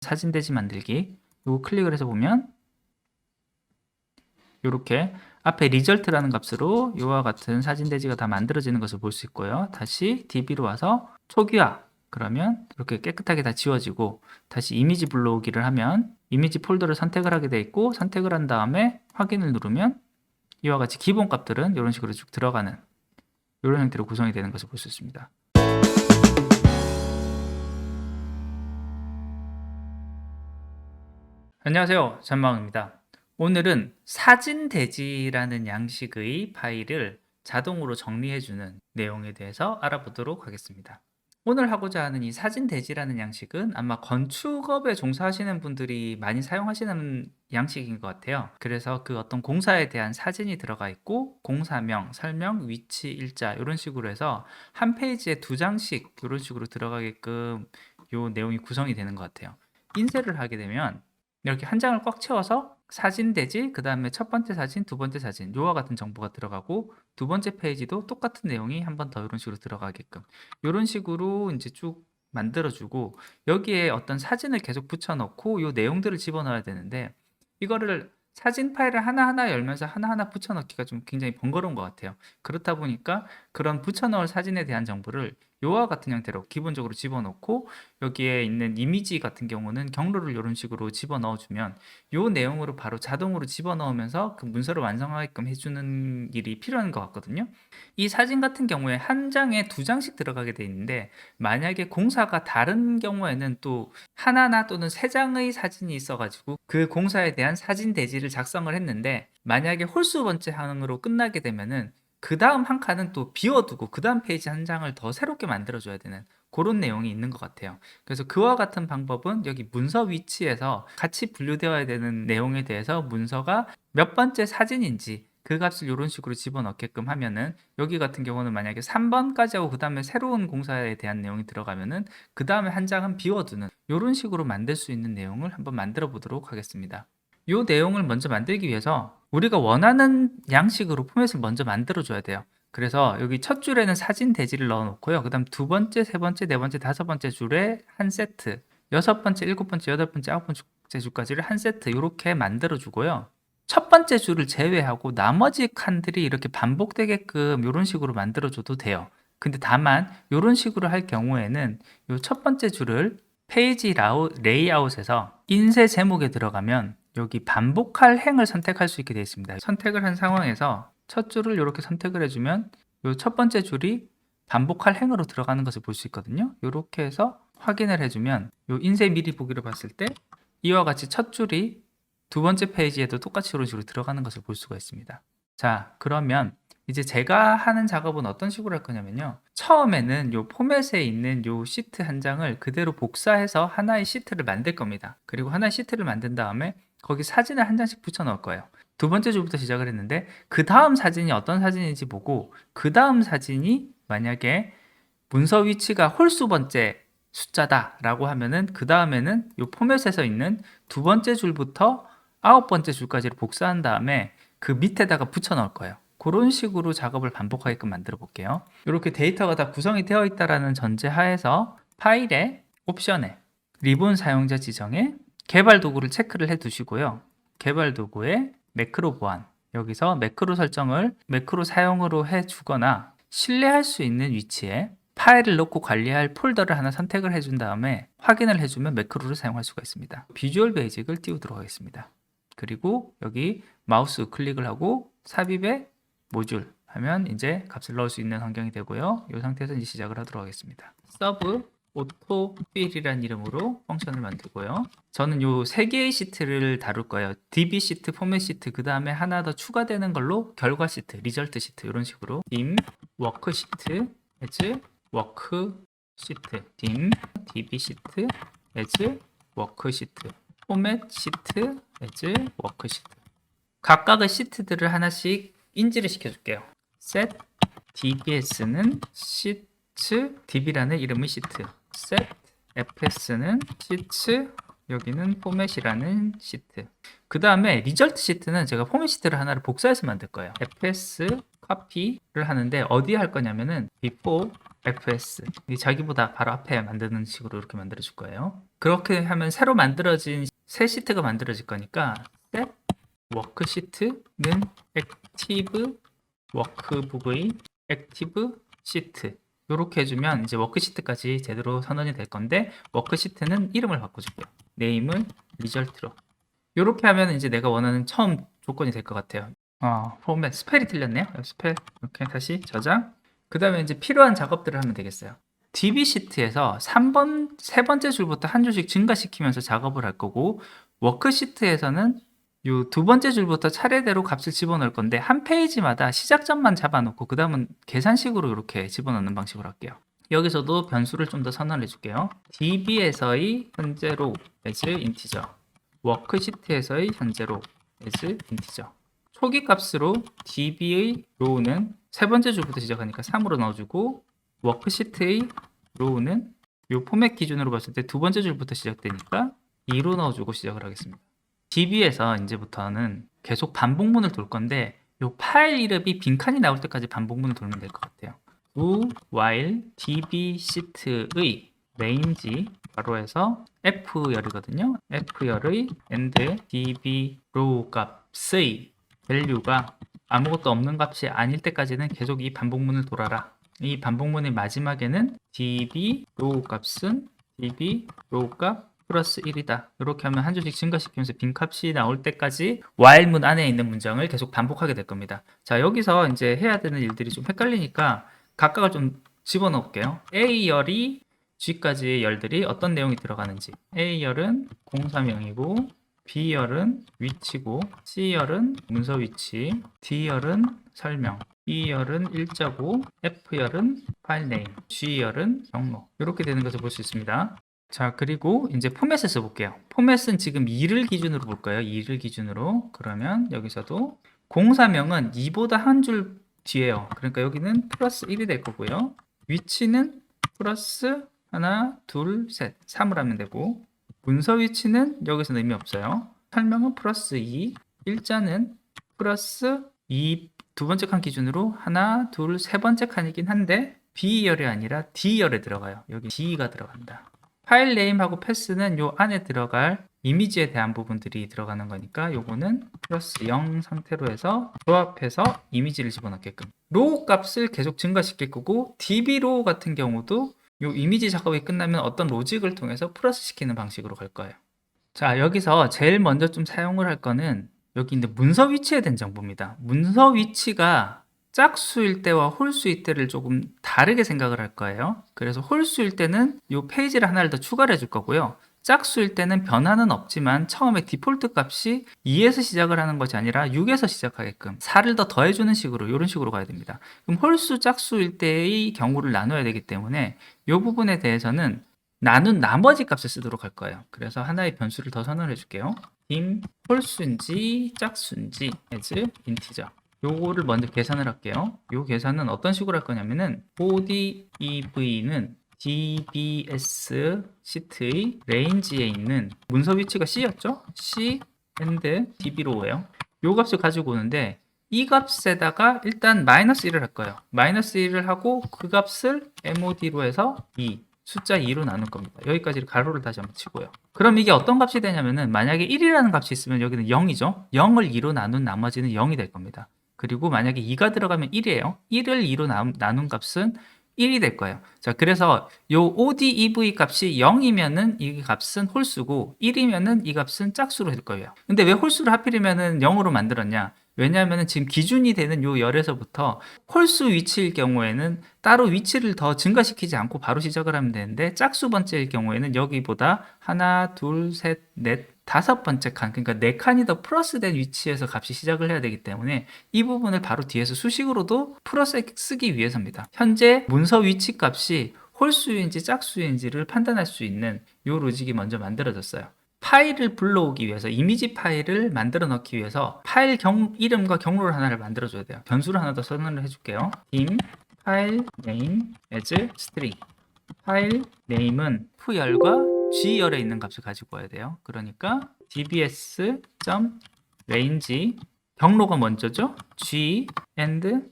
사진 대지 만들기 이거 클릭을 해서 보면 이렇게 앞에 리절트라는 값으로 이와 같은 사진 대지가 다 만들어지는 것을 볼 수 있고요. 다시 DB로 와서 초기화 그러면 이렇게 깨끗하게 다 지워지고 다시 이미지 불러오기를 하면 이미지 폴더를 선택을 하게 돼 있고 선택을 한 다음에 확인을 누르면 이와 같이 기본 값들은 이런 식으로 쭉 들어가는 이런 형태로 구성이 되는 것을 볼 수 있습니다. 안녕하세요. 전망입니다. 오늘은 사진 대지라는 양식의 파일을 자동으로 정리해주는 내용에 대해서 알아보도록 하겠습니다. 오늘 하고자 하는 이 사진 대지라는 양식은 아마 건축업에 종사하시는 분들이 많이 사용하시는 양식인 것 같아요. 그래서 그 어떤 공사에 대한 사진이 들어가 있고 공사명, 설명, 위치, 일자 이런 식으로 해서 한 페이지에 두 장씩 이런 식으로 들어가게끔 요 내용이 구성이 되는 것 같아요. 인쇄를 하게 되면 이렇게 한 장을 꽉 채워서 사진 대지, 그 다음에 첫 번째 사진, 두 번째 사진, 요와 같은 정보가 들어가고 두 번째 페이지도 똑같은 내용이 한 번 더 이런 식으로 들어가게끔 이런 식으로 이제 쭉 만들어주고 여기에 어떤 사진을 계속 붙여넣고 요 내용들을 집어넣어야 되는데 이거를 사진 파일을 하나하나 열면서 하나하나 붙여넣기가 좀 굉장히 번거로운 것 같아요. 그렇다 보니까 그런 붙여넣을 사진에 대한 정보를 요와 같은 형태로 기본적으로 집어넣고 여기에 있는 이미지 같은 경우는 경로를 이런 식으로 집어넣어주면 요 내용으로 바로 자동으로 집어넣으면서 그 문서를 완성하게끔 해주는 일이 필요한 것 같거든요. 이 사진 같은 경우에 한 장에 두 장씩 들어가게 돼 있는데 만약에 공사가 다른 경우에는 또 하나나 또는 세 장의 사진이 있어가지고 그 공사에 대한 사진 대지를 작성을 했는데 만약에 홀수 번째 항으로 끝나게 되면은 그 다음 한 칸은 또 비워두고 그 다음 페이지 한 장을 더 새롭게 만들어줘야 되는 그런 내용이 있는 것 같아요. 그래서 그와 같은 방법은 여기 문서 위치에서 같이 분류되어야 되는 내용에 대해서 문서가 몇 번째 사진인지 그 값을 이런 식으로 집어넣게끔 하면은 여기 같은 경우는 만약에 3번까지 하고 그 다음에 새로운 공사에 대한 내용이 들어가면은 그 다음에 한 장은 비워두는 이런 식으로 만들 수 있는 내용을 한번 만들어 보도록 하겠습니다. 이 내용을 먼저 만들기 위해서 우리가 원하는 양식으로 포맷을 먼저 만들어 줘야 돼요. 그래서 여기 첫 줄에는 사진 대지를 넣어 놓고요. 그다음 두 번째, 세 번째, 네 번째, 다섯 번째 줄에 한 세트, 여섯 번째, 일곱 번째, 여덟 번째, 아홉 번째 줄까지를 한 세트 이렇게 만들어 주고요. 첫 번째 줄을 제외하고 나머지 칸들이 이렇게 반복되게끔 이런 식으로 만들어 줘도 돼요. 근데 다만 이런 식으로 할 경우에는 이 첫 번째 줄을 페이지 라우, 레이아웃에서 인쇄 제목에 들어가면 여기 반복할 행을 선택할 수 있게 되어 있습니다. 선택을 한 상황에서 첫 줄을 이렇게 선택을 해주면 이 첫 번째 줄이 반복할 행으로 들어가는 것을 볼 수 있거든요. 이렇게 해서 확인을 해주면 이 인쇄 미리 보기로 봤을 때 이와 같이 첫 줄이 두 번째 페이지에도 똑같이 이런 식으로 들어가는 것을 볼 수가 있습니다. 자, 그러면 이제 제가 하는 작업은 어떤 식으로 할 거냐면요. 처음에는 요 포맷에 있는 요 시트 한 장을 그대로 복사해서 하나의 시트를 만들 겁니다. 그리고 하나의 시트를 만든 다음에 거기 사진을 한 장씩 붙여 넣을 거예요. 두 번째 줄부터 시작을 했는데 그 다음 사진이 어떤 사진인지 보고 그 다음 사진이 만약에 문서 위치가 홀수 번째 숫자다라고 하면은 그 다음에는 이 포맷에서 있는 두 번째 줄부터 아홉 번째 줄까지를 복사한 다음에 그 밑에다가 붙여 넣을 거예요. 그런 식으로 작업을 반복하게끔 만들어 볼게요. 이렇게 데이터가 다 구성이 되어 있다라는 전제 하에서 파일에 옵션에 리본 사용자 지정에 개발 도구를 체크를 해 두시고요. 개발 도구에 매크로 보안 여기서 매크로 설정을 매크로 사용으로 해 주거나 신뢰할 수 있는 위치에 파일을 넣고 관리할 폴더를 하나 선택을 해준 다음에 확인을 해주면 매크로를 사용할 수가 있습니다. 비주얼 베이직을 띄우도록 하겠습니다. 그리고 여기 마우스 클릭을 하고 삽입에 모듈 하면 이제 값을 넣을 수 있는 환경이 되고요. 이 상태에서 이제 시작을 하도록 하겠습니다. 서브 오토필이라는 이름으로 펑션을 만들고요. 저는 요 세 개의 시트를 다룰 거예요. DB 시트, 포맷 시트, 그 다음에 하나 더 추가되는 걸로 결과 시트, 리절트 시트 이런 식으로 dim 워크 시트, as 워크 시트, dim DB 시트, as 워크 시트, 포맷 시트, as 워크 시트. 각각의 시트들을 하나씩 인지를 시켜줄게요. set dbs는 시트 db라는 이름의 시트. Set fs는 시트 여기는 포맷이라는 시트. 그 다음에 리절트 시트는 제가 포맷 시트를 하나를 복사해서 만들 거예요. fs copy를 하는데 어디에 할 거냐면은 before fs 이 자기보다 바로 앞에 만드는 식으로 이렇게 만들어 줄 거예요. 그렇게 하면 새로 만들어진 새 시트가 만들어질 거니까 set 워크 시트는 active 워크북의 active 시트 이렇게 해주면 이제 워크시트까지 제대로 선언이 될 건데 워크시트는 이름을 바꿔줄게요. 네임을 리절트로 이렇게 하면 이제 내가 원하는 처음 조건이 될 것 같아요. 어, 포맷 스펠이 틀렸네요. 스펠 이렇게 다시 저장. 그 다음에 이제 필요한 작업들을 하면 되겠어요. DB 시트에서 3번 세 번째 줄부터 한 줄씩 증가시키면서 작업을 할 거고 워크 시트에서는 요 두 번째 줄부터 차례대로 값을 집어넣을 건데 한 페이지마다 시작점만 잡아놓고 그 다음은 계산식으로 이렇게 집어넣는 방식으로 할게요. 여기서도 변수를 좀 더 선언해 줄게요. DB에서의 현재로 as integer, 워크시트에서의 현재로 as integer. 초기 값으로 db의 row는 세 번째 줄부터 시작하니까 3으로 넣어주고 워크시트의 row는 요 포맷 기준으로 봤을 때 두 번째 줄부터 시작되니까 2로 넣어주고 시작을 하겠습니다. Db에서 이제부터는 계속 반복문을 돌 건데 요 파일 이름이 빈칸이 나올 때까지 반복문을 돌면 될 것 같아요. do while db 시트의 range 바로 해서 f열이거든요. f열의 and db row 값의 밸류가 아무것도 없는 값이 아닐 때까지는 계속 이 반복문을 돌아라. 이 반복문의 마지막에는 db row 값은 db row 값 플러스 1이다. 이렇게 하면 한 줄씩 증가시키면서 빈 값이 나올 때까지 while문 안에 있는 문장을 계속 반복하게 될 겁니다. 자, 여기서 이제 해야 되는 일들이 좀 헷갈리니까 각각을 좀 집어넣을게요. A열이 G까지의 열들이 어떤 내용이 들어가는지. A열은 공사명이고 B열은 위치고 C열은 문서 위치, D열은 설명, E열은 일자고 F열은 파일 네임, G열은 경로. 이렇게 되는 것을 볼 수 있습니다. 자, 그리고 이제 포맷을 써볼게요. 포맷은 지금 2를 기준으로 볼 거예요. 2를 기준으로. 그러면 여기서도 공사명은 2보다 한 줄 뒤에요. 그러니까 여기는 플러스 1이 될 거고요. 위치는 플러스 하나, 둘, 셋, 3을 하면 되고 문서 위치는 여기서는 의미 없어요. 설명은 플러스 2, 일자는 플러스 2, 두 번째 칸 기준으로 하나, 둘, 세 번째 칸이긴 한데 B열이 아니라 D열에 들어가요. 여기 D가 들어간다. 파일 네임하고 패스는 요 안에 들어갈 이미지에 대한 부분들이 들어가는 거니까 요거는 플러스 0 상태로 해서 조합해서 이미지를 집어넣게끔 로우 값을 계속 증가시킬 거고 db로우 같은 경우도 요 이미지 작업이 끝나면 어떤 로직을 통해서 플러스 시키는 방식으로 갈 거예요. 자, 여기서 제일 먼저 좀 사용을 할 거는 여기 있는 문서 위치에 대한 정보입니다. 문서 위치가 짝수일 때와 홀수일 때를 조금 다르게 생각을 할 거예요. 그래서 홀수일 때는 이 페이지를 하나를 더 추가를 해줄 거고요. 짝수일 때는 변화는 없지만 처음에 디폴트 값이 2에서 시작을 하는 것이 아니라 6에서 시작하게끔 4를 더 더해주는 식으로 이런 식으로 가야 됩니다. 그럼 홀수 짝수일 때의 경우를 나눠야 되기 때문에 이 부분에 대해서는 나눈 나머지 값을 쓰도록 할 거예요. 그래서 하나의 변수를 더 선언해 줄게요. 임 홀수인지 짝수인지 as integer 요거를 먼저 계산을 할게요. 요 계산은 어떤 식으로 할 거냐면은 ODEV는 DBS 시트의 레인지에 있는 문서 위치가 C였죠? C and DB로예요. 요 값을 가지고 오는데 이 값에다가 일단 마이너스 1을 할 거예요. 마이너스 1을 하고 그 값을 MOD로 해서 2 숫자 2로 나눌 겁니다. 여기까지 가로를 다시 한번 치고요. 그럼 이게 어떤 값이 되냐면은 만약에 1이라는 값이 있으면 여기는 0이죠. 0을 2로 나눈 나머지는 0이 될 겁니다. 그리고 만약에 2가 들어가면 1이에요. 1을 2로 나눈 값은 1이 될 거예요. 자, 그래서 요 ODEV 값이 0이면은 이 값은 홀수고 1이면은 이 값은 짝수로 될 거예요. 근데 왜 홀수를 하필이면은 0으로 만들었냐? 왜냐하면 지금 기준이 되는 요 열에서부터 홀수 위치일 경우에는 따로 위치를 더 증가시키지 않고 바로 시작을 하면 되는데 짝수 번째일 경우에는 여기보다 하나, 둘, 셋, 넷, 다섯 번째 칸, 그러니까 네 칸이 더 플러스된 위치에서 값이 시작을 해야 되기 때문에 이 부분을 바로 뒤에서 수식으로도 플러스 쓰기 위해서입니다. 현재 문서 위치 값이 홀수인지 짝수인지를 판단할 수 있는 요 로직이 먼저 만들어졌어요. 파일을 불러오기 위해서 이미지 파일을 만들어 넣기 위해서 파일 경, 이름과 경로를 하나를 만들어 줘야 돼요. 변수를 하나 더 선언을 해줄게요. dim 파일 name as string 파일 name은 f열과 g열에 있는 값을 가지고 와야 돼요. 그러니까 dbs range 경로가 먼저죠. g and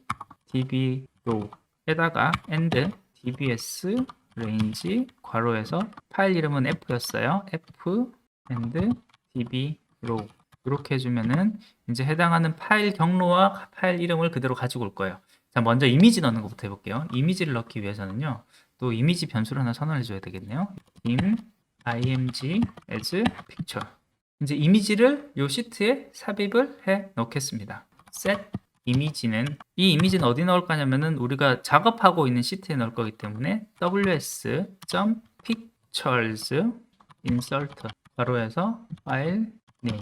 db row 에다가 and dbs range 괄호에서 파일 이름은 f였어요. f and db row 이렇게 해주면은 이제 해당하는 파일 경로와 파일 이름을 그대로 가지고 올 거예요. 자, 먼저 이미지 넣는 것부터 해볼게요. 이미지를 넣기 위해서는요. 또 이미지 변수를 하나 선언해 줘야 되겠네요. im img as picture. 이제 이미지를 요 시트에 삽입을 해 놓겠습니다. set 이미지는 이 이미지는 어디 넣을 거냐면은 우리가 작업하고 있는 시트에 넣을 거기 때문에 ws.pictures insert 바로 해서 파일 네임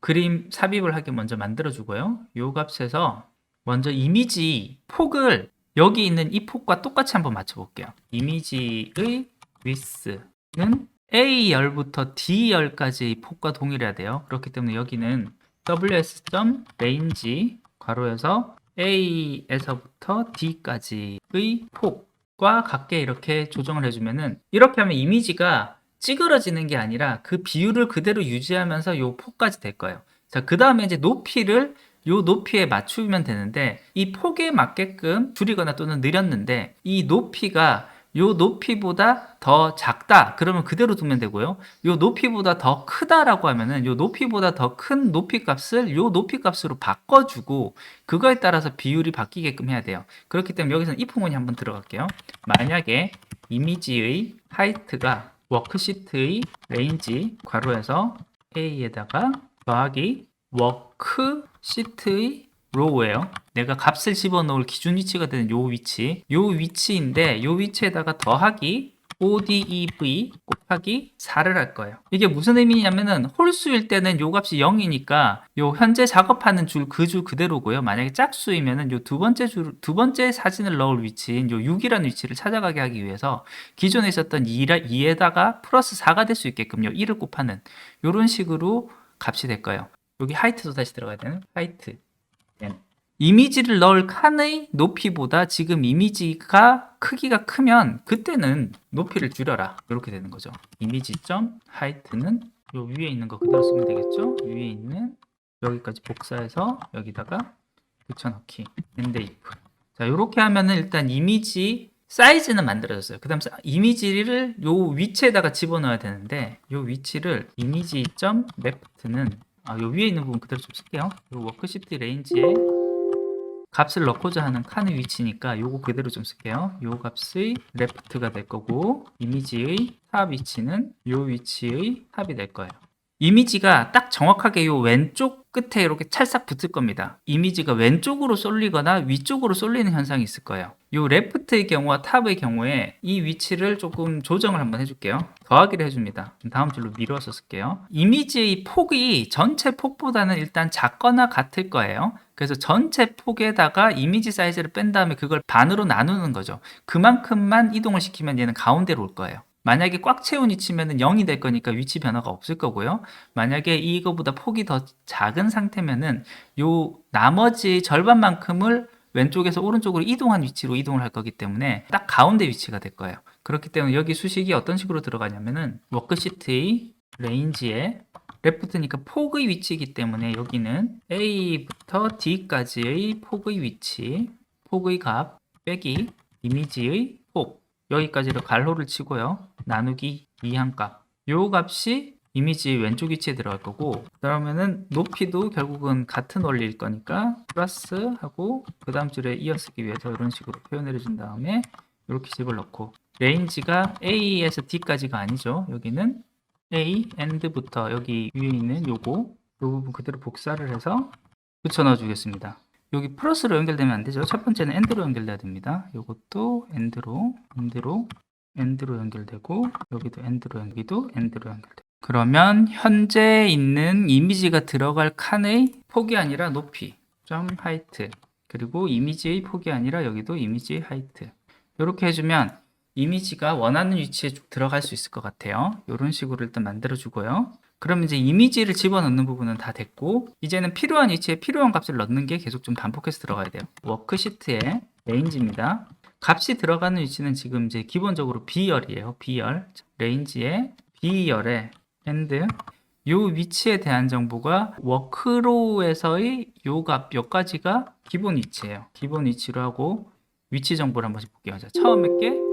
그림 삽입을 하게 먼저 만들어 주고요. 요 값에서 먼저 이미지 폭을 여기 있는 이 폭과 똑같이 한번 맞춰 볼게요. 이미지의 width는 A열부터 D열까지 폭과 동일해야 돼요. 그렇기 때문에 여기는 ws.range 괄호에서 A에서부터 D까지의 폭과 같게 이렇게 조정을 해주면은 이렇게 하면 이미지가 찌그러지는 게 아니라 그 비율을 그대로 유지하면서 요 폭까지 될 거예요. 자, 그 다음에 이제 높이를 요 높이에 맞추면 되는데 이 폭에 맞게끔 줄이거나 또는 늘렸는데 이 높이가 요 높이보다 더 작다. 그러면 그대로 두면 되고요. 요 높이보다 더 크다라고 하면은 요 높이보다 더 큰 높이 값을 요 높이 값으로 바꿔주고 그거에 따라서 비율이 바뀌게끔 해야 돼요. 그렇기 때문에 여기서는 if 문이 한번 들어갈게요. 만약에 이미지의 하이트가 워크시트의 레인지 괄호에서 a에다가 더하기 워크시트의 로우예요. 내가 값을 집어넣을 기준 위치가 되는 요 위치, 요 위치인데 요 위치에다가 더하기 ODEV 곱하기 4를 할 거예요. 이게 무슨 의미냐면은 홀수일 때는 요 값이 0이니까 요 현재 작업하는 줄 그 줄 그대로고요. 만약에 짝수이면은 요 두 번째 줄 두 번째 사진을 넣을 위치인 요 6이라는 위치를 찾아가게 하기 위해서 기존에 있었던 2라, 2에다가 플러스 4가 될 수 있게끔 요. 1을 곱하는 요런 식으로 값이 될 거예요. 여기 하이트도 다시 들어가야 되는 하이트 이미지를 넣을 칸의 높이보다 지금 이미지가 크기가 크면 그때는 높이를 줄여라. 이렇게 되는 거죠. 이미지.점 하이트는 요 위에 있는 거 그대로 쓰면 되겠죠? 위에 있는 여기까지 복사해서 여기다가 붙여넣기. and if 자 이렇게 하면은 일단 이미지 사이즈는 만들어졌어요. 그 다음 이미지를 요 위치에다가 집어넣어야 되는데 요 위치를 이미지.left는 아, 요 위에 있는 부분 그대로 좀 쓸게요. 요 워크시트 레인지에 값을 넣고자 하는 칸의 위치니까 요거 그대로 좀 쓸게요. 요 값의 레프트가 될 거고 이미지의 탑 위치는 요 위치의 탑이 될 거예요. 이미지가 딱 정확하게 요 왼쪽 끝에 이렇게 찰싹 붙을 겁니다. 이미지가 왼쪽으로 쏠리거나 위쪽으로 쏠리는 현상이 있을 거예요. 요 레프트의 경우와 탑의 경우에 이 위치를 조금 조정을 한번 해줄게요. 더하기를 해줍니다. 다음 줄로 미뤄서 쓸게요. 이미지의 폭이 전체 폭보다는 일단 작거나 같을 거예요. 그래서 전체 폭에다가 이미지 사이즈를 뺀 다음에 그걸 반으로 나누는 거죠. 그만큼만 이동을 시키면 얘는 가운데로 올 거예요. 만약에 꽉 채운 위치면은 0이 될 거니까 위치 변화가 없을 거고요. 만약에 이거보다 폭이 더 작은 상태면은 요 나머지 절반만큼을 왼쪽에서 오른쪽으로 이동한 위치로 이동을 할 거기 때문에 딱 가운데 위치가 될 거예요. 그렇기 때문에 여기 수식이 어떤 식으로 들어가냐면은 워크시트의 레인지에 레프트니까 폭의 위치이기 때문에 여기는 A부터 D까지의 폭의 위치, 폭의 값 빼기 이미지의 폭 여기까지를 갈로를 치고요. 나누기 2한값. 요 값이 이미지 왼쪽 위치에 들어갈 거고 그러면은 높이도 결국은 같은 원리일 거니까 플러스 하고 그 다음 줄에 이어쓰기 위해서 이런 식으로 표현을 해준 다음에 이렇게 집을 넣고 레인지가 A에서 D까지가 아니죠. 여기는 A, AND부터 여기 위에 있는 요거 요 부분 그대로 복사를 해서 붙여 넣어 주겠습니다. 여기 플러스로 연결되면 안 되죠. 첫 번째는 엔드로 연결돼야 됩니다. 이것도 엔드로, 엔드로, 엔드로 연결되고 여기도 엔드로, 여기도 엔드로 연결돼. 그러면 현재 있는 이미지가 들어갈 칸의 폭이 아니라 높이, 점 하이트, 그리고 이미지의 폭이 아니라 여기도 이미지 하이트. 이렇게 해주면 이미지가 원하는 위치에 쭉 들어갈 수 있을 것 같아요. 이런 식으로 일단 만들어 주고요. 그럼 이제 이미지를 집어넣는 부분은 다 됐고 이제는 필요한 위치에 필요한 값을 넣는 게 계속 좀 반복해서 들어가야 돼요. 워크시트에 레인지입니다. 값이 들어가는 위치는 지금 이제 기본적으로 B열이에요. B열. 레인지에 B열에 and 요 위치에 대한 정보가 워크로에서의 요 값, 요까지가 기본 위치예요. 기본 위치로 하고 위치 정보를 한번 볼게요. 자, 처음에 게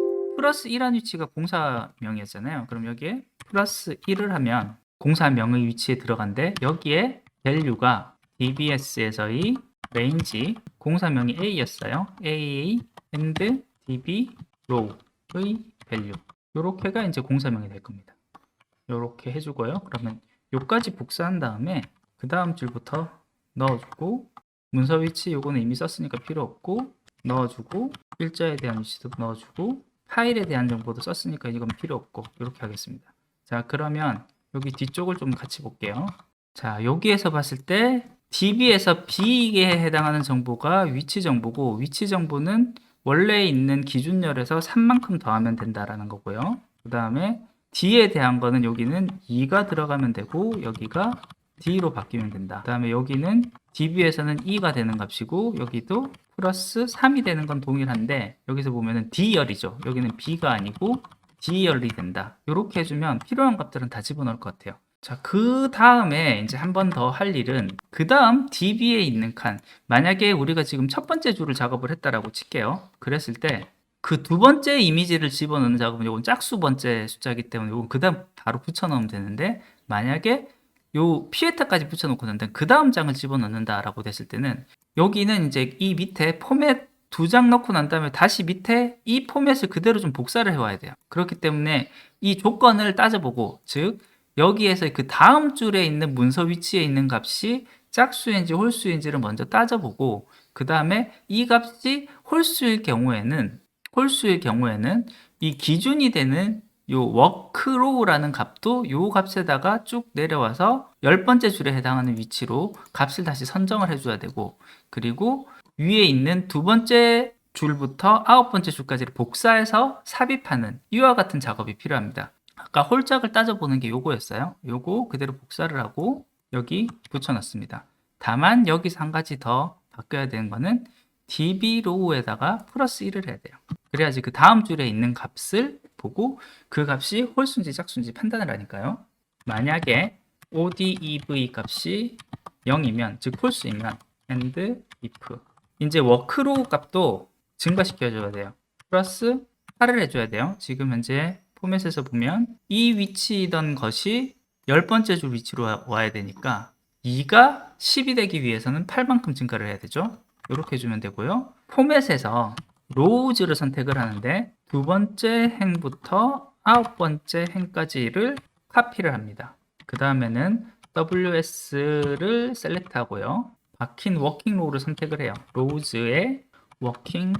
플러스 1한 위치가 공사명이었잖아요. 그럼 여기에 플러스 1을 하면 공사명의 위치에 들어간데 여기에 value가 dbs에서의 range 공사명이 a였어요. a and db row의 value 요렇게가 이제 공사명이 될 겁니다. 요렇게 해주고요. 그러면 요까지 복사한 다음에 그 다음 줄부터 넣어주고 문서 위치 요거는 이미 썼으니까 필요 없고 넣어주고 일자에 대한 위치도 넣어주고 파일에 대한 정보도 썼으니까 이건 필요 없고 이렇게 하겠습니다. 자 그러면 여기 뒤쪽을 좀 같이 볼게요. 자 여기에서 봤을 때 DB에서 B에 해당하는 정보가 위치 정보고 위치 정보는 원래 있는 기준열에서 3만큼 더하면 된다라는 거고요. 그 다음에 D에 대한 거는 여기는 2가 들어가면 되고 여기가 D로 바뀌면 된다. 그 다음에 여기는 DB에서는 2가 되는 값이고 여기도 플러스 3이 되는 건 동일한데 여기서 보면은 D열이죠. 여기는 B가 아니고 D열이 된다. 이렇게 해주면 필요한 값들은 다 집어넣을 것 같아요. 자, 그 다음에 이제 한 번 더 할 일은 그 다음 DB에 있는 칸 만약에 우리가 지금 첫 번째 줄을 작업을 했다라고 칠게요. 그랬을 때 그 두 번째 이미지를 집어넣는 작업은 이건 짝수 번째 숫자이기 때문에 이건 그 다음 바로 붙여넣으면 되는데 만약에 요 피에타까지 붙여놓고 는데 그 다음 장을 집어넣는다라고 됐을 때는 여기는 이제 이 밑에 포맷 두 장 넣고 난 다음에 다시 밑에 이 포맷을 그대로 좀 복사를 해와야 돼요. 그렇기 때문에 이 조건을 따져보고 즉 여기에서 그 다음 줄에 있는 문서 위치에 있는 값이 짝수인지 홀수인지를 먼저 따져보고 그 다음에 이 값이 홀수일 경우에는 홀수일 경우에는 이 기준이 되는 요 워크로우라는 값도 요 값에다가 쭉 내려와서 열 번째 줄에 해당하는 위치로 값을 다시 선정을 해줘야 되고 그리고 위에 있는 두 번째 줄부터 아홉 번째 줄까지를 복사해서 삽입하는 이와 같은 작업이 필요합니다. 아까 홀짝을 따져보는 게 요거였어요. 요거 그대로 복사를 하고 여기 붙여놨습니다. 다만 여기서 한 가지 더 바뀌어야 되는 거는 dbrow에다가 플러스 1을 해야 돼요. 그래야지 그 다음 줄에 있는 값을 보고 그 값이 홀수인지 짝수인지 판단을 하니까요. 만약에 odev 값이 0이면 즉 홀수이면 and if 이제 워크로우 값도 증가시켜줘야 돼요. 플러스 8을 해줘야 돼요. 지금 현재 포맷에서 보면 이 위치이던 것이 열 번째 줄 위치로 와- 와야 되니까 2가 10이 되기 위해서는 8만큼 증가를 해야 되죠. 이렇게 해주면 되고요. 포맷에서 로우즈를 선택을 하는데 두 번째 행부터 아홉 번째 행까지를 카피를 합니다. 그 다음에는 WS를 셀렉트하고요. 박힌 워킹 로우를 선택을 해요. 로우즈의 워킹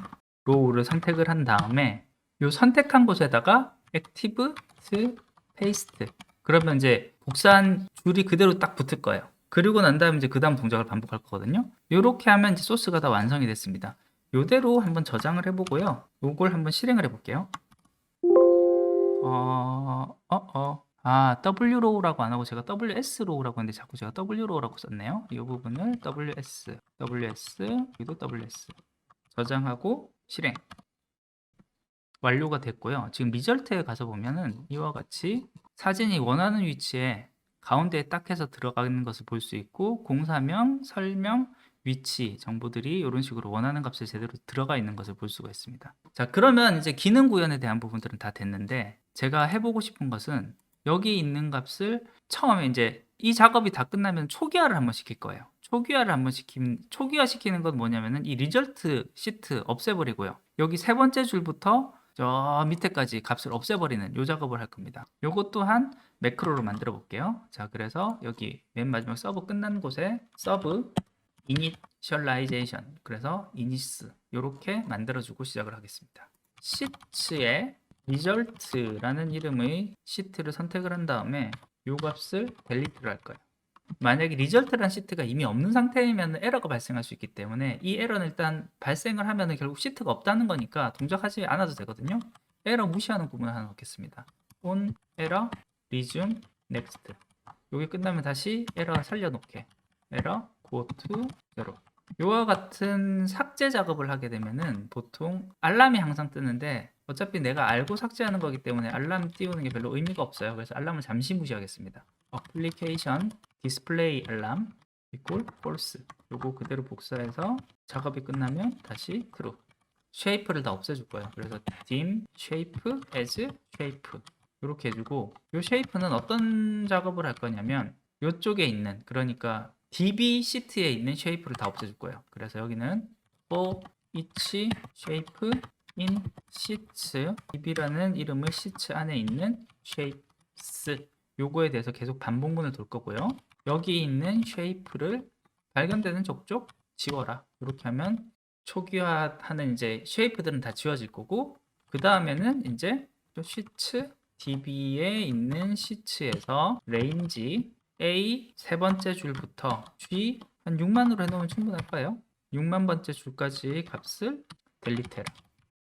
로우를 선택을 한 다음에 이 선택한 곳에다가 액티브 트 페이스트 그러면 이제 복사한 줄이 그대로 딱 붙을 거예요. 그리고 난 다음에 이제 그 다음 동작을 반복할 거거든요. 이렇게 하면 이제 소스가 다 완성이 됐습니다. 이대로 한번 저장을 해보고요. 요걸 한번 실행을 해볼게요. 어, 어, 어. 아, Wrow라고 안 하고 제가 WSrow라고 했는데 자꾸 제가 Wrow라고 썼네요. 이 부분을 WS, WS, 여기도 WS. 저장하고 실행. 완료가 됐고요. 지금 리절트에 가서 보면은 이와 같이 사진이 원하는 위치에 가운데에 딱 해서 들어가는 것을 볼 수 있고 공사명, 설명, 위치 정보들이 이런 식으로 원하는 값에 제대로 들어가 있는 것을 볼 수가 있습니다. 자, 그러면 이제 기능 구현에 대한 부분들은 다 됐는데 제가 해보고 싶은 것은 여기 있는 값을 처음에 이제 이 작업이 다 끝나면 초기화를 한번 시킬 거예요. 초기화를 한번 시킨 초기화 시키는 건 뭐냐면은 이 리절트 시트 없애버리고요. 여기 세 번째 줄부터 저 밑에까지 값을 없애버리는 요 작업을 할 겁니다. 요것 또한 매크로로 만들어 볼게요. 자, 그래서 여기 맨 마지막 서브 끝난 곳에 서브 initialization 그래서 inits 요렇게 만들어주고 시작을 하겠습니다. 시트에 result라는 이름의 시트를 선택을 한 다음에 요 값을 delete를 할 거예요. 만약에 result라는 시트가 이미 없는 상태이면 에러가 발생할 수 있기 때문에 이 에러는 일단 발생을 하면 결국 시트가 없다는 거니까 동작하지 않아도 되거든요. 에러 무시하는 부분을 하나 넣겠습니다. on error resume next 여기 끝나면 다시 에러 살려놓게 에러 to zero 이와 같은 삭제 작업을 하게 되면은 보통 알람이 항상 뜨는데 어차피 내가 알고 삭제하는 거기 때문에 알람 띄우는 게 별로 의미가 없어요. 그래서 알람을 잠시 무시하겠습니다. application display 알람 equal false 요거 그대로 복사해서 작업이 끝나면 다시 true 쉐이프를 다 없애줄 거예요. 그래서 dim shape as shape 이렇게 해주고 이 쉐이프는 어떤 작업을 할 거냐면 이쪽에 있는 그러니까 db 시트에 있는 쉐이프를 다 없애줄 거예요. 그래서 여기는 for each shape in sheets db라는 이름을 sheets 안에 있는 shapes 요거에 대해서 계속 반복문을 돌 거고요. 여기 있는 쉐이프를 발견되는 족족 지워라. 이렇게 하면 초기화하는 이제 쉐이프들은 다 지워질 거고 그 다음에는 이제 또 시츠 db에 있는 시츠에서 레인지 a 세 번째 줄부터 g 한 6만으로 해놓으면 충분할까요? 6만 번째 줄까지 값을 델리트해라.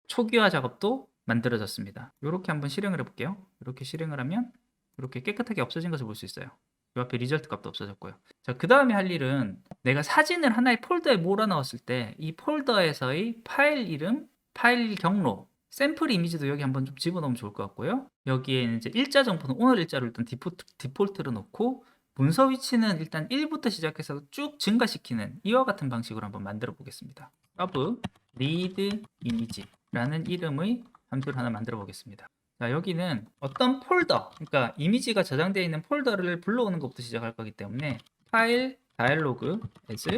초기화 작업도 만들어졌습니다. 이렇게 한번 실행을 해볼게요. 이렇게 실행을 하면 이렇게 깨끗하게 없어진 것을 볼 수 있어요. 이 앞에 리절트 값도 없어졌고요. 자, 그 다음에 할 일은 내가 사진을 하나의 폴더에 몰아넣었을 때 이 폴더에서의 파일 이름, 파일 경로, 샘플 이미지도 여기 한번 좀 집어넣으면 좋을 것 같고요. 여기에 이제 일자 정보는 오늘 일자로 일단 디포트, 디폴트로 놓고 문서 위치는 일단 1부터 시작해서 쭉 증가시키는 이와 같은 방식으로 한번 만들어 보겠습니다. of read image라는 이름의 함수를 하나 만들어 보겠습니다. 자, 여기는 어떤 폴더, 그러니까 이미지가 저장되어 있는 폴더를 불러오는 것부터 시작할 거기 때문에 파일 다이얼로그 as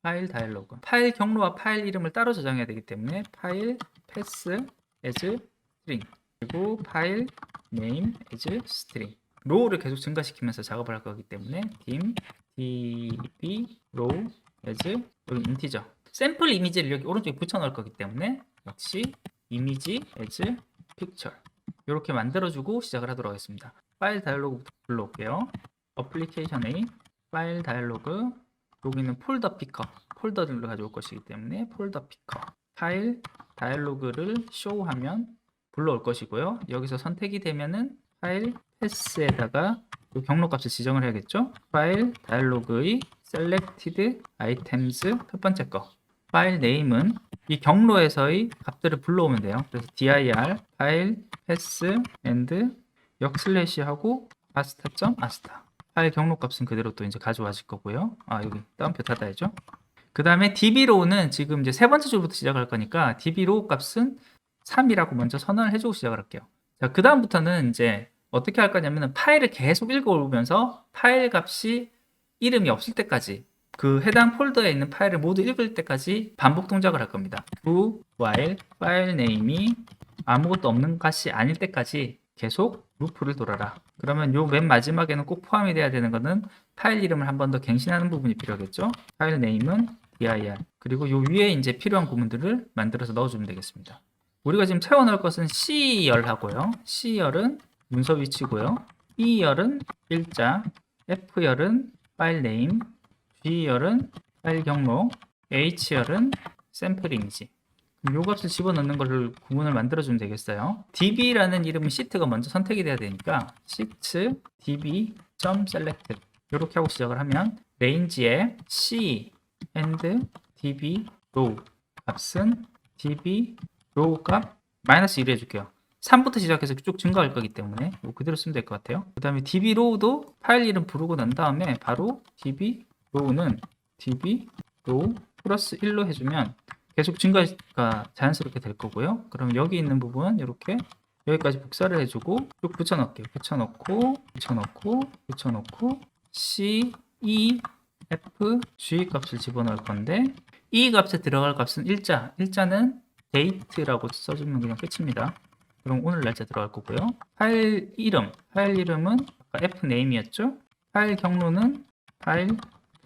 파일 다이얼로그 파일 경로와 파일 이름을 따로 저장해야 되기 때문에 파일 패스 as string 그리고 파일 name as string 로우를 계속 증가시키면서 작업을 할 거기 때문에 dim db row as 여기 인티저 샘플 이미지를 여기 오른쪽에 붙여 넣을 거기 때문에 역시 이미지 as picture 이렇게 만들어주고 시작을 하도록 하겠습니다. 파일 다이얼로그부터 불러올게요. 어플리케이션의 파일 다이얼로그 여기는 폴더 피커 폴더들을 가져올 것이기 때문에 폴더 피커 파일 다이얼로그를 쇼하면 불러올 것이고요. 여기서 선택이 되면은 파일 패스에다가 그 경로 값을 지정을 해야겠죠. 파일 다이얼로그의 selected items 첫 번째 거 파일 네임은 이 경로에서의 값들을 불러오면 돼요. 그래서 dir 파일 패스 and 역 슬래시 하고 아스타.아스타 파일 경로 값은 그대로 또 이제 가져와질 거고요. 아 여기 다운표 닫아야죠. 그 다음에 dbrow는 지금 이제 세 번째 줄부터 시작할 거니까 dbrow 값은 3이라고 먼저 선언을 해주고 시작을 할게요. 자, 그 다음부터는 이제 어떻게 할 거냐면은 파일을 계속 읽어오면서 파일 값이 이름이 없을 때까지 그 해당 폴더에 있는 파일을 모두 읽을 때까지 반복 동작을 할 겁니다. do while 파일 네임이 아무것도 없는 것이 아닐 때까지 계속 루프를 돌아라. 그러면 요 맨 마지막에는 꼭 포함이 돼야 되는 거는 파일 이름을 한 번 더 갱신하는 부분이 필요하겠죠. 파일 네임은 dir 그리고 요 위에 이제 필요한 구문들을 만들어서 넣어주면 되겠습니다. 우리가 지금 채워 넣을 것은 C열하고요. C열은 문서 위치고요. E열은 일자, F열은 파일 네임, G열은 파일 경로, H열은 샘플 이미지. 요 값을 집어넣는 것을 구문을 만들어주면 되겠어요. db라는 이름은 시트가 먼저 선택이 돼야 되니까 sheet db.select 이렇게 하고 시작을 하면 레인지에 c and db row 값은 db row 값 마이너스 1을 해줄게요. 3부터 시작해서 쭉 증가할 거기 때문에 뭐 그대로 쓰면 될 것 같아요. 그 다음에 db row도 파일 이름 부르고 난 다음에 바로 db row는 db row 플러스 1로 해주면 계속 증가가 자연스럽게 될 거고요. 그럼 여기 있는 부분 이렇게 여기까지 복사를 해주고 쭉 붙여넣을게요. 붙여넣고 붙여넣고 붙여넣고 C, E, F, G 값을 집어넣을 건데 E 값에 들어갈 값은 일자. 일자는 date라고 써주면 그냥 끝입니다. 그럼 오늘 날짜 들어갈 거고요. 파일 이름. 파일 이름은 아까 F name이었죠? 파일 경로는 파일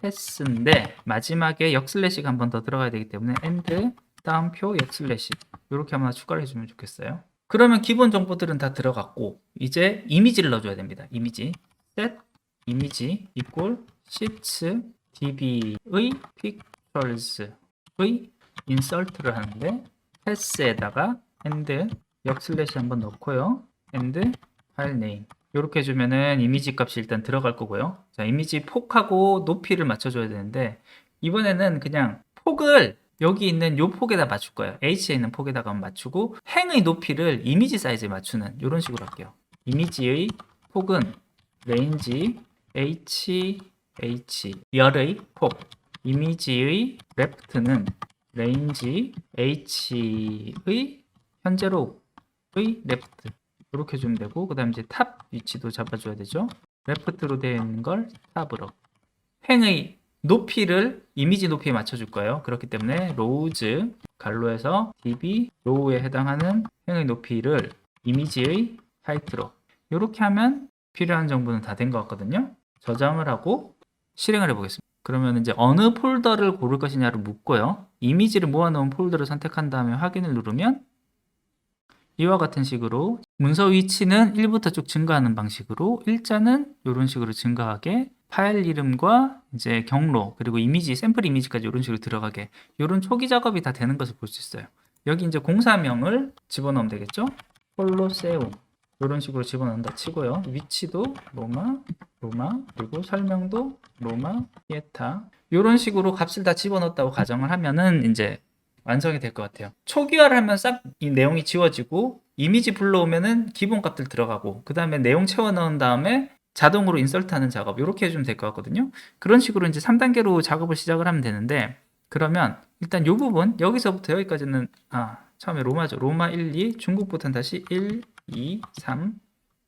패스인데 마지막에 역슬래시가 한 번 더 들어가야 되기 때문에 and 다음표 역슬래시 이렇게 한번 추가를 해주면 좋겠어요. 그러면 기본 정보들은 다 들어갔고 이제 이미지를 넣어줘야 됩니다. 이미지 set 이미지 equal sheets db의 pictures의 insert를 하는데 패스에다가 and 역슬래시 한번 넣고요. and file name 이렇게 해주면은 이미지 값이 일단 들어갈 거고요. 자, 이미지 폭하고 높이를 맞춰줘야 되는데 이번에는 그냥 폭을 여기 있는 요 폭에다 맞출 거예요. H에 있는 폭에다가 맞추고 행의 높이를 이미지 사이즈에 맞추는 이런 식으로 할게요. 이미지의 폭은 range H H 열의 폭 이미지의 left는 range h의 현재로 의 left 이렇게 주면 되고 그 다음 이제 탑 위치도 잡아줘야 되죠. left로 되어 있는 걸 탑으로 횡의 높이를 이미지 높이에 맞춰줄 거예요. 그렇기 때문에 rows 갈로에서 db row에 해당하는 횡의 높이를 이미지의 하이트로 이렇게 하면 필요한 정보는 다 된 것 같거든요. 저장을 하고 실행을 해보겠습니다. 그러면 이제 어느 폴더를 고를 것이냐를 묻고요. 이미지를 모아놓은 폴더를 선택한 다음에 확인을 누르면 이와 같은 식으로 문서 위치는 1부터 쭉 증가하는 방식으로 일자는 이런 식으로 증가하게 파일 이름과 이제 경로 그리고 이미지 샘플 이미지까지 이런 식으로 들어가게 이런 초기 작업이 다 되는 것을 볼 수 있어요. 여기 이제 공사명을 집어넣으면 되겠죠? 콜로세움 이런 식으로 집어넣는다 치고요. 위치도 로마, 로마 그리고 설명도 로마, 피에타 이런 식으로 값을 다 집어넣었다고 가정을 하면은 이제 완성이 될 것 같아요. 초기화를 하면 싹 이 내용이 지워지고 이미지 불러오면은 기본 값들 들어가고 그 다음에 내용 채워 넣은 다음에 자동으로 인설트하는 작업 이렇게 해주면 될 것 같거든요. 그런 식으로 이제 3단계로 작업을 시작을 하면 되는데 그러면 일단 이 부분 여기서부터 여기까지는 아 처음에 로마죠. 로마 1, 2 중국부터는 다시 1, 2, 3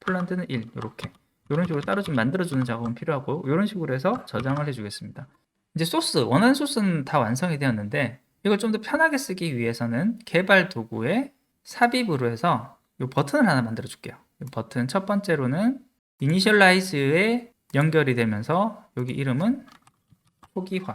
폴란드는 1 이렇게 이런 식으로 따로 좀 만들어주는 작업은 필요하고 이런 식으로 해서 저장을 해주겠습니다. 이제 소스 원하는 소스는 다 완성이 되었는데 이걸 좀 더 편하게 쓰기 위해서는 개발 도구에 삽입으로 해서 이 버튼을 하나 만들어 줄게요. 이 버튼 첫 번째로는 이니셜라이즈에 연결이 되면서 여기 이름은 초기화.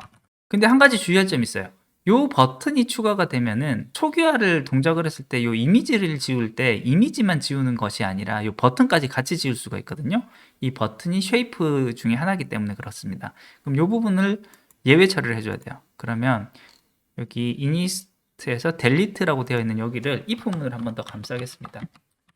근데 한 가지 주의할 점이 있어요. 요 버튼이 추가가 되면은 초기화를 동작을 했을 때 요 이미지를 지울 때 이미지만 지우는 것이 아니라 요 버튼까지 같이 지울 수가 있거든요. 이 버튼이 쉐이프 중에 하나이기 때문에 그렇습니다. 그럼 요 부분을 예외 처리를 해줘야 돼요. 그러면 여기 이니스트에서 델리트라고 되어 있는 여기를 if 문을 한 번 더 감싸겠습니다.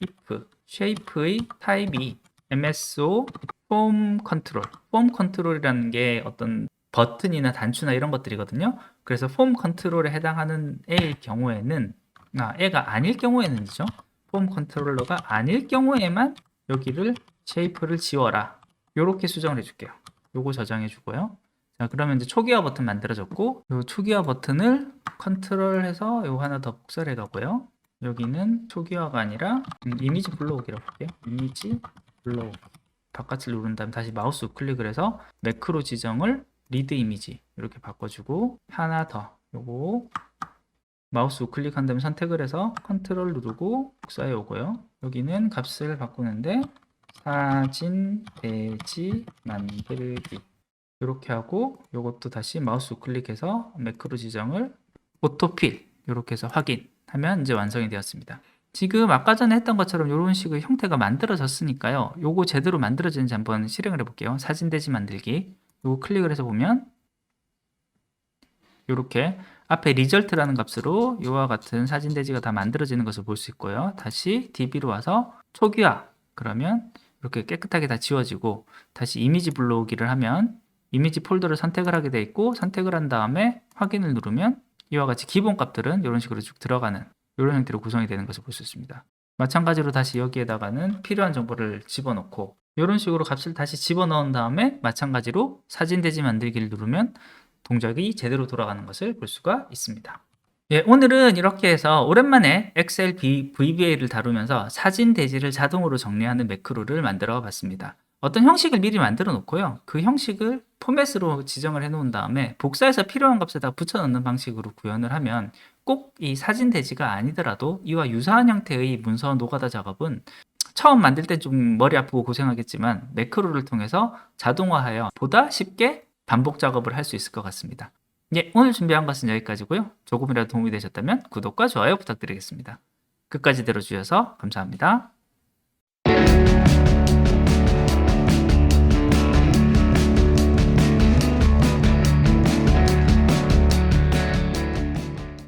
if 쉐이프의 타입이 MSO 폼 컨트롤 폼 컨트롤이라는 게 어떤 버튼이나 단추나 이런 것들이거든요. 그래서 폼 컨트롤에 해당하는 애일 경우에는 아, 애가 아닐 경우에는이죠. 폼 컨트롤러가 아닐 경우에만 여기를 쉐이프를 지워라. 요렇게 수정을 해줄게요. 요거 저장해 주고요. 자, 그러면 이제 초기화 버튼 만들어졌고, 요 초기화 버튼을 컨트롤해서 요 하나 더 복사해 가고요. 여기는 초기화가 아니라 음, 이미지 불러오기라고 할게요. 이미지 불러오기. 바깥을 누른 다음 다시 마우스 우클릭을 해서 매크로 지정을 리드 이미지 이렇게 바꿔주고 하나 더 요거 마우스 우클릭한 다음에 선택을 해서 컨트롤 누르고 복사해 오고요. 여기는 값을 바꾸는데 사진 대지 만들기 이렇게 하고 이것도 다시 마우스 우클릭해서 매크로 지정을 오토필 이렇게 해서 확인하면 이제 완성이 되었습니다. 지금 아까 전에 했던 것처럼 이런 식의 형태가 만들어졌으니까요. 요거 제대로 만들어지는지 한번 실행을 해볼게요. 사진 대지 만들기. 요거 클릭을 해서 보면 이렇게 앞에 리절트라는 값으로 이와 같은 사진 대지가 다 만들어지는 것을 볼 수 있고요. 다시 DB로 와서 초기화 그러면 이렇게 깨끗하게 다 지워지고 다시 이미지 불러오기를 하면 이미지 폴더를 선택을 하게 돼 있고 선택을 한 다음에 확인을 누르면 이와 같이 기본 값들은 이런 식으로 쭉 들어가는 이런 형태로 구성이 되는 것을 볼 수 있습니다. 마찬가지로 다시 여기에다가는 필요한 정보를 집어넣고 이런 식으로 값을 다시 집어넣은 다음에 마찬가지로 사진 대지 만들기를 누르면 동작이 제대로 돌아가는 것을 볼 수가 있습니다. 예, 오늘은 이렇게 해서 오랜만에 엑셀 VBA를 다루면서 사진 대지를 자동으로 정리하는 매크로를 만들어 봤습니다. 어떤 형식을 미리 만들어 놓고요. 그 형식을 포맷으로 지정을 해 놓은 다음에 복사해서 필요한 값에다 붙여 넣는 방식으로 구현을 하면 꼭 이 사진 대지가 아니더라도 이와 유사한 형태의 문서 노가다 작업은 처음 만들 때 좀 머리 아프고 고생하겠지만 매크로를 통해서 자동화하여 보다 쉽게 반복 작업을 할 수 있을 것 같습니다. 예, 오늘 준비한 것은 여기까지고요. 조금이라도 도움이 되셨다면 구독과 좋아요 부탁드리겠습니다. 끝까지 들어주셔서 감사합니다.